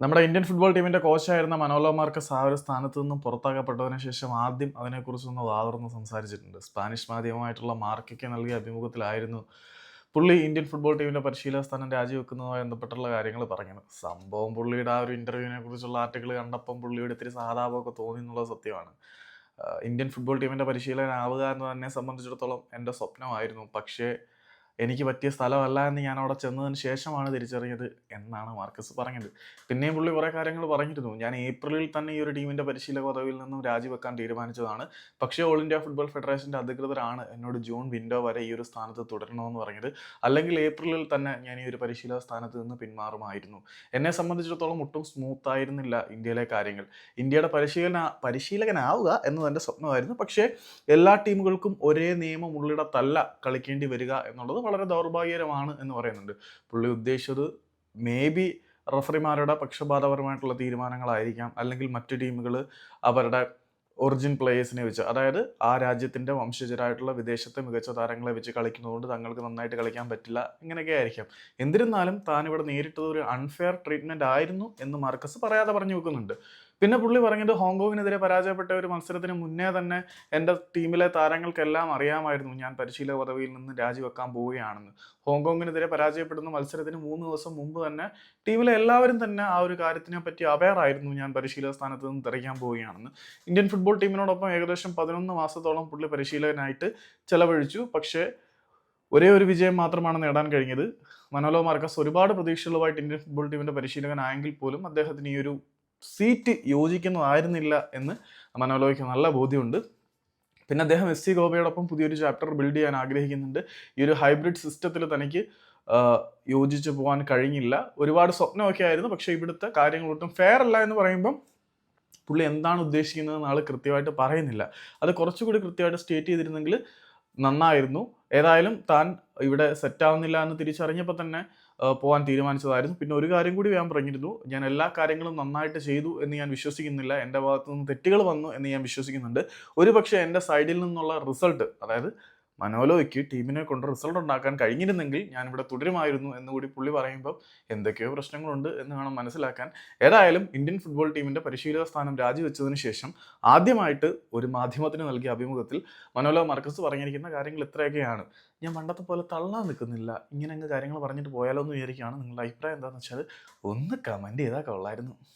നമ്മുടെ Indian football ടീമിന്റെ കോച്ചായിരുന്ന Manolo Marcus ആ ഒരു സ്ഥാനത്ത് നിന്നും പുറത്താക്കപ്പെട്ടതിന് ശേഷം ആദ്യം അതിനെക്കുറിച്ചൊന്ന് വാതുറന്ന് സംസാരിച്ചിട്ടുണ്ട്. സ്പാനിഷ് മാധ്യമമായിട്ടുള്ള മാർക്കയ്ക്ക് നൽകിയ അഭിമുഖത്തിലായിരുന്നു പുള്ളി ഇന്ത്യൻ ഫുട്ബോൾ ടീമിന്റെ പരിശീലക സ്ഥാനം രാജിവെക്കുന്നതുമായി ബന്ധപ്പെട്ടുള്ള കാര്യങ്ങൾ പറഞ്ഞത് സംഭവം പുള്ളിയുടെ ആ ഒരു ഇന്റർവ്യൂവിനെ കുറിച്ചുള്ള ആർട്ടിക്കിൾ കണ്ടപ്പം പുള്ളിയുടെ ഇത്തിരി സഹതാപമൊക്കെ തോന്നി എന്നുള്ളത് സത്യമാണ്. ഇന്ത്യൻ ഫുട്ബോൾ ടീമിന്റെ പരിശീലകനാവുക എന്ന് തന്നെ സംബന്ധിച്ചിടത്തോളം എന്റെ സ്വപ്നമായിരുന്നു. പക്ഷേ എനിക്ക് പറ്റിയ സ്ഥലമല്ല എന്ന് ഞാൻ അവിടെ ചെന്നതിന് ശേഷമാണ് തിരിച്ചറിഞ്ഞത് എന്നാണ് മാർക്കസ് പറഞ്ഞത്. പിന്നെയും പുള്ളി കുറേ കാര്യങ്ങൾ പറഞ്ഞിരുന്നു. ഞാൻ ഏപ്രിലിൽ തന്നെ ഈ ഒരു ടീമിന്റെ പരിശീലക പദവിയിൽ നിന്നും രാജിവെക്കാൻ തീരുമാനിച്ചതാണ്. പക്ഷേ ഓൾ ഇന്ത്യ ഫുട്ബോൾ ഫെഡറേഷന്റെ അധികൃതരാണ് എന്നോട് ജൂൺ വിൻഡോ വരെ ഈ ഒരു സ്ഥാനത്ത് തുടരണമെന്ന് പറഞ്ഞത്. അല്ലെങ്കിൽ ഏപ്രിലിൽ തന്നെ ഞാൻ ഈ ഒരു പരിശീലക സ്ഥാനത്ത് നിന്ന് പിന്മാറുമായിരുന്നു. എന്നെ സംബന്ധിച്ചിടത്തോളം ഒട്ടും സ്മൂത്ത് ആയിരുന്നില്ല ഇന്ത്യയിലെ കാര്യങ്ങൾ. ഇന്ത്യയുടെ പരിശീലന പരിശീലകനാവുക എന്നത് എന്റെ സ്വപ്നമായിരുന്നു. പക്ഷേ എല്ലാ ടീമുകൾക്കും ഒരേ നിയമം ഉള്ളിടത്തല്ല കളിക്കേണ്ടി വരിക എന്നുള്ളത് വളരെ ദൗർഭാഗ്യകരമാണ് എന്ന് പറയുന്നുണ്ട്. പുള്ളി ഉദ്ദേശിച്ചത് മേ ബി റഫറിമാരുടെ പക്ഷപാതപരമായിട്ടുള്ള തീരുമാനങ്ങളായിരിക്കാം. അല്ലെങ്കിൽ മറ്റു ടീമുകൾ അവരുടെ ഒറിജിൻ പ്ലേയേഴ്സിനെ വെച്ച് അതായത് ആ രാജ്യത്തിന്റെ വംശജരായിട്ടുള്ള വിദേശത്തെ മികച്ച താരങ്ങളെ വെച്ച് കളിക്കുന്നതുകൊണ്ട് തങ്ങൾക്ക് നന്നായിട്ട് കളിക്കാൻ പറ്റില്ല ഇങ്ങനെയൊക്കെ ആയിരിക്കാം. എന്നിരുന്നാലും താൻ ഇവിടെ നേരിട്ടത് ഒരു അൺഫെയർ ട്രീറ്റ്മെന്റ് ആയിരുന്നു എന്ന് മാർക്കസ് പറയാതെ പറഞ്ഞു വെക്കുന്നുണ്ട്. പിന്നെ പുള്ളി പറഞ്ഞത് ഹോങ്കോങ്ങിനെതിരെ പരാജയപ്പെട്ട ഒരു മത്സരത്തിന് മുന്നേ തന്നെ എന്റെ ടീമിലെ താരങ്ങൾക്കെല്ലാം അറിയാമായിരുന്നു ഞാൻ പരിശീലക പദവിയിൽ നിന്ന് രാജിവെക്കാൻ പോവുകയാണെന്ന്. ഹോങ്കോങ്ങിനെതിരെ പരാജയപ്പെടുന്ന മത്സരത്തിന് മൂന്ന് ദിവസം മുമ്പ് തന്നെ ടീമിലെ എല്ലാവരും തന്നെ ആ ഒരു കാര്യത്തിനെ പറ്റി അവെയർ ആയിരുന്നു ഞാൻ പരിശീലക സ്ഥാനത്ത് നിന്ന് തെറിക്കാൻ പോവുകയാണെന്ന്. ഇന്ത്യൻ ഫുട്ബോൾ ടീമിനോടൊപ്പം ഏകദേശം പതിനൊന്ന് മാസത്തോളം പുള്ളി പരിശീലകനായിട്ട് ചെലവഴിച്ചു. പക്ഷേ ഒരേ ഒരു വിജയം മാത്രമാണ് നേടാൻ കഴിഞ്ഞത്. മനോലോ മാർക്കസ് ഒരുപാട് പ്രതീക്ഷകളുമായിട്ട് ഇന്ത്യൻ ഫുട്ബോൾ ടീമിന്റെ പരിശീലകനായെങ്കിൽ പോലും അദ്ദേഹത്തിന് ഈ ഒരു സീറ്റ് യോജിക്കുന്നതായിരുന്നില്ല എന്ന് മനോലോയ്ക്ക് നല്ല ബോധ്യമുണ്ട്. പിന്നെ അദ്ദേഹം എസ് സി ഗോപയോടൊപ്പം പുതിയൊരു ചാപ്റ്റർ ബിൽഡ് ചെയ്യാൻ ആഗ്രഹിക്കുന്നുണ്ട്. ഈ ഒരു ഹൈബ്രിഡ് സിസ്റ്റത്തിൽ തനിക്ക് യോജിച്ചു പോകാൻ കഴിഞ്ഞില്ല. ഒരുപാട് സ്വപ്നമൊക്കെ ആയിരുന്നു. പക്ഷേ ഇവിടുത്തെ കാര്യങ്ങൾ ഒട്ടും ഫെയർ അല്ല എന്ന് പറയുമ്പം പുള്ളി എന്താണ് ഉദ്ദേശിക്കുന്നത് ആൾ കൃത്യമായിട്ട് പറയുന്നില്ല. അത് കുറച്ചുകൂടി കൃത്യമായിട്ട് സ്റ്റേറ്റ് ചെയ്തിരുന്നെങ്കിൽ നന്നായിരുന്നു. ഏതായാലും താൻ ഇവിടെ സെറ്റ് ആവുന്നില്ല എന്ന് തിരിച്ചറിഞ്ഞപ്പോൾ തന്നെ പോകാൻ തീരുമാനിച്ചതായിരുന്നു. പിന്നെ ഒരു കാര്യം കൂടി ഞാൻ പറഞ്ഞിരുന്നു. ഞാൻ എല്ലാ കാര്യങ്ങളും നന്നായിട്ട് ചെയ്തു എന്ന് ഞാൻ വിശ്വസിക്കുന്നില്ല. എന്റെ ഭാഗത്തു നിന്ന് തെറ്റുകൾ വന്നു എന്ന് ഞാൻ വിശ്വസിക്കുന്നുണ്ട്. ഒരു പക്ഷേ എന്റെ സൈഡിൽ നിന്നുള്ള റിസൾട്ട് അതായത് മനോലോയ്ക്ക് ടീമിനെ കൊണ്ട് റിസൾട്ട് ഉണ്ടാക്കാൻ കഴിഞ്ഞിരുന്നെങ്കിൽ ഞാനിവിടെ തുടരുമായിരുന്നു എന്ന് കൂടി പുള്ളി പറയുമ്പോൾ എന്തൊക്കെയോ പ്രശ്നങ്ങളുണ്ട് എന്ന് വേണം മനസ്സിലാക്കാൻ. ഏതായാലും ഇന്ത്യൻ ഫുട്ബോൾ ടീമിന്റെ പരിശീലക സ്ഥാനം രാജിവെച്ചതിന് ശേഷം ആദ്യമായിട്ട് ഒരു മാധ്യമത്തിന് നൽകിയ അഭിമുഖത്തിൽ മനോലോ മർക്കസ് പറഞ്ഞിരിക്കുന്ന കാര്യങ്ങൾ ഇത്രയൊക്കെയാണ്. ഞാൻ പണ്ടത്തെ പോലെ തള്ളാൻ നിൽക്കുന്നില്ല. ഇങ്ങനെ കാര്യങ്ങൾ പറഞ്ഞിട്ട് പോയാലോ എന്ന് വിചാരിക്കുകയാണ്. നിങ്ങളുടെ അഭിപ്രായം എന്താണെന്ന് വെച്ചാൽ ഒന്ന് കമന്റ് ചെയ്താൽ കൊള്ളായിരുന്നു.